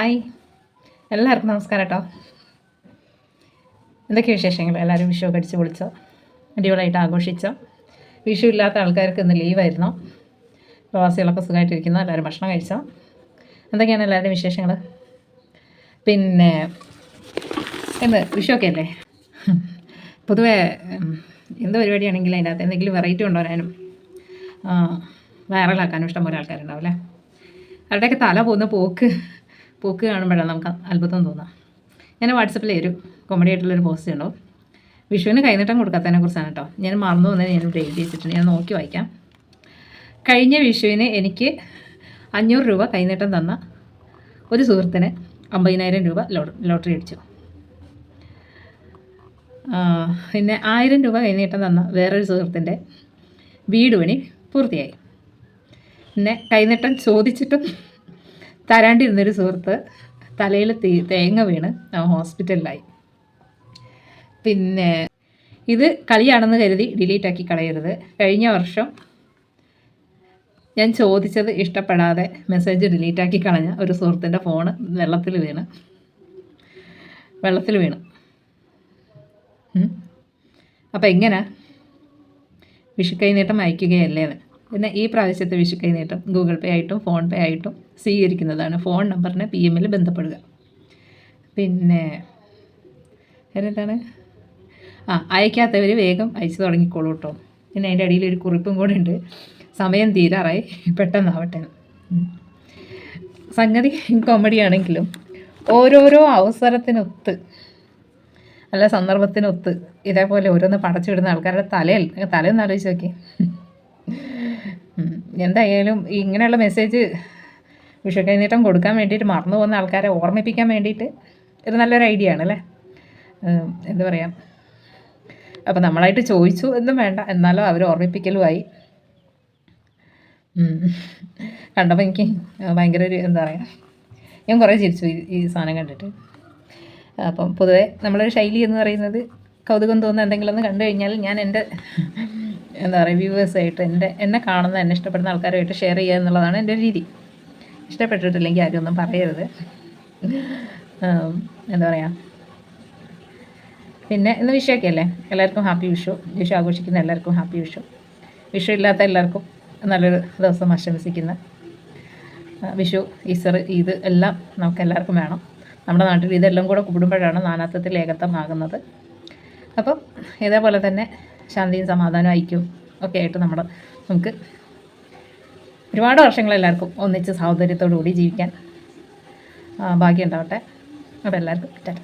Hi. എല്ലാവർക്കും നമസ്കാരം കേട്ടോ. എന്തൊക്കെ വിശേഷങ്ങൾ? എല്ലാവരും വിഷു ഒക്കെ അടിച്ച് പൊളിച്ചോ? അടിപൊളിയായിട്ട് ആഘോഷിച്ചോ? വിഷു ഇല്ലാത്ത ആൾക്കാർക്ക് ഇന്ന് ലീവായിരുന്നു പ്രവാസികളൊക്കെ സുഖമായിട്ടിരിക്കുന്നു എല്ലാവരും ഭക്ഷണം കഴിച്ചോ? എന്തൊക്കെയാണ് എല്ലാവരുടെയും വിശേഷങ്ങൾ പിന്നെ എന്ത് വിഷു ഒക്കെ അല്ലേ? പൊതുവേ എന്ത് പരിപാടിയാണെങ്കിലും അതിന്റെ അകത്ത് എന്തെങ്കിലും വെറൈറ്റി കൊണ്ടുവരാനും വൈറലാക്കാനും ഇഷ്ടംപോലെ ആൾക്കാരുണ്ടാവും അല്ലേ? അവരുടെയൊക്കെ തല പോകുന്ന പോക്ക്. പോക്ക് കാണുമ്പോഴാണ് നമുക്ക് അത്ഭുതം തോന്നാം ഞാൻ വാട്സപ്പിൽ ഒരു കോമഡി ആയിട്ടുള്ളൊരു പോസ്റ്റ് ഉണ്ടോ വിഷുവിന് കൈനീട്ടം കൊടുക്കാത്തതിനെ കുറിച്ചാണ് കേട്ടോ. ഞാൻ മറന്നു പോകുന്നത് ഞാൻ ഇവിടെ എഴുതി വെച്ചിട്ടുണ്ട്. ഞാൻ നോക്കി വായിക്കാം. കഴിഞ്ഞ വിഷുവിന് എനിക്ക് അഞ്ഞൂറ് രൂപ കൈനീട്ടം തന്ന ഒരു സുഹൃത്തിന് അമ്പതിനായിരം രൂപ ലോട്ടറി അടിച്ചു. പിന്നെ ആയിരം രൂപ കൈനീട്ടം തന്ന വേറൊരു സുഹൃത്തിന്റെ വീട് പണി പൂർത്തിയായി. പിന്നെ കൈനീട്ടം ചോദിച്ചിട്ടും തരാണ്ടിരുന്നൊരു സുഹൃത്ത് തലയിൽ തീ തേങ്ങ വീണ് ഹോസ്പിറ്റലിലായി. പിന്നെ ഇത് കളിയാണെന്ന് കരുതി ഡിലീറ്റ് ആക്കി കളയരുത്. കഴിഞ്ഞ വർഷം ഞാൻ ചോദിച്ചത് ഇഷ്ടപ്പെടാതെ മെസ്സേജ് ഡിലീറ്റ് ആക്കി കളഞ്ഞ ഒരു സുഹൃത്തിന്റെ ഫോണ് വെള്ളത്തിൽ വീണ്. വെള്ളത്തിൽ വീണ്. അപ്പം എങ്ങനെ? വിഷുക്കൈനീട്ടം അയക്കുകയല്ലേ പിന്നെ ഈ പ്രാവശ്യത്തെ വിഷു കൈനീട്ടം ഗൂഗിൾ പേ ആയിട്ടും ഫോൺ പേ ആയിട്ടും സ്വീകരിക്കുന്നതാണ്. ഫോൺ നമ്പറിനെ പി എമ്മിൽ ബന്ധപ്പെടുക. പിന്നെ എന്താണ് ആ അയക്കാത്തവർ വേഗം അയച്ചു തുടങ്ങിക്കോളൂ കേട്ടോ പിന്നെ അതിന്റെ അടിയിൽ ഒരു കുറിപ്പും കൂടെ ഉണ്ട്. സമയം തീരാറായി. പെട്ടെന്നാവട്ടെ. സംഗതി കോമഡി ആണെങ്കിലും ഓരോരോ അവസരത്തിനൊത്ത് അല്ല സന്ദർഭത്തിനൊത്ത് ഇതേപോലെ ഓരോന്ന് പടച്ചു വിടുന്ന ആൾക്കാരുടെ തലയിൽ തലയൊന്ന് ആലോചിച്ച് നോക്കി. എന്തായാലും ഇങ്ങനെയുള്ള മെസ്സേജ് വിഷു കൈനീട്ടം കൊടുക്കാൻ വേണ്ടിയിട്ട് മറന്നു പോകുന്ന ആൾക്കാരെ ഓർമ്മിപ്പിക്കാൻ വേണ്ടിയിട്ട് ഇത് നല്ലൊരു ഐഡിയ ആണ് അല്ലേ? എന്താ പറയുക അപ്പോൾ നമ്മളായിട്ട് ചോദിച്ചു എന്നും വേണ്ട എന്നാലും അവർ ഓർമ്മിപ്പിക്കലുമായി. കണ്ടപ്പോൾ എനിക്ക് ഭയങ്കര ഒരു എന്താ പറയുക ഞാൻ കുറേ ചിരിച്ചു ഈ സാധനം കണ്ടിട്ട്. അപ്പം പൊതുവേ നമ്മളൊരു ശൈലി എന്ന് പറയുന്നത് കൗതുകം തോന്നുന്ന എന്തെങ്കിലും ഒന്ന് കണ്ടു കഴിഞ്ഞാൽ ഞാൻ എന്റെ എന്താ പറയുക വ്യൂവേഴ്സായിട്ട് എന്റെ എന്നെ കാണുന്ന എന്നെ ഇഷ്ടപ്പെടുന്ന ആൾക്കാരുമായിട്ട് ഷെയർ ചെയ്യുക എന്നുള്ളതാണ് എന്റെ രീതി. ഇഷ്ടപ്പെട്ടിട്ടില്ലെങ്കിൽ ആരും ഒന്നും പറയരുത്. എന്താ പറയുക പിന്നെ ഇന്ന് വിഷുവൊക്കെ അല്ലേ? എല്ലാവർക്കും ഹാപ്പി വിഷു. വിഷു ആഘോഷിക്കുന്ന എല്ലാവർക്കും ഹാപ്പി വിഷു. വിഷു ഇല്ലാത്ത എല്ലാവർക്കും നല്ലൊരു ദിവസം ആശംസിക്കുന്ന. വിഷു ഈസ്റ്റർ ഈദ് എല്ലാം നമുക്ക് എല്ലാവർക്കും വേണം. നമ്മുടെ നാട്ടിൽ ഇതെല്ലാം കൂടെ കൂടുമ്പോഴാണ് നാനാത്വത്തിൽ ഏകത്വമാകുന്നത്. അപ്പം ഇതേപോലെ തന്നെ ശാന്തിയും സമാധാനവും ഐക്യവും ഒക്കെ ആയിട്ട് നമ്മൾ നമുക്ക് ഒരുപാട് വർഷങ്ങൾ എല്ലാവർക്കും ഒന്നിച്ച് സൗന്ദര്യത്തോടു കൂടി ജീവിക്കാൻ ഭാഗ്യം ഉണ്ടാവട്ടെ. അപ്പോൾ എല്ലാവർക്കും ടാറ്റ.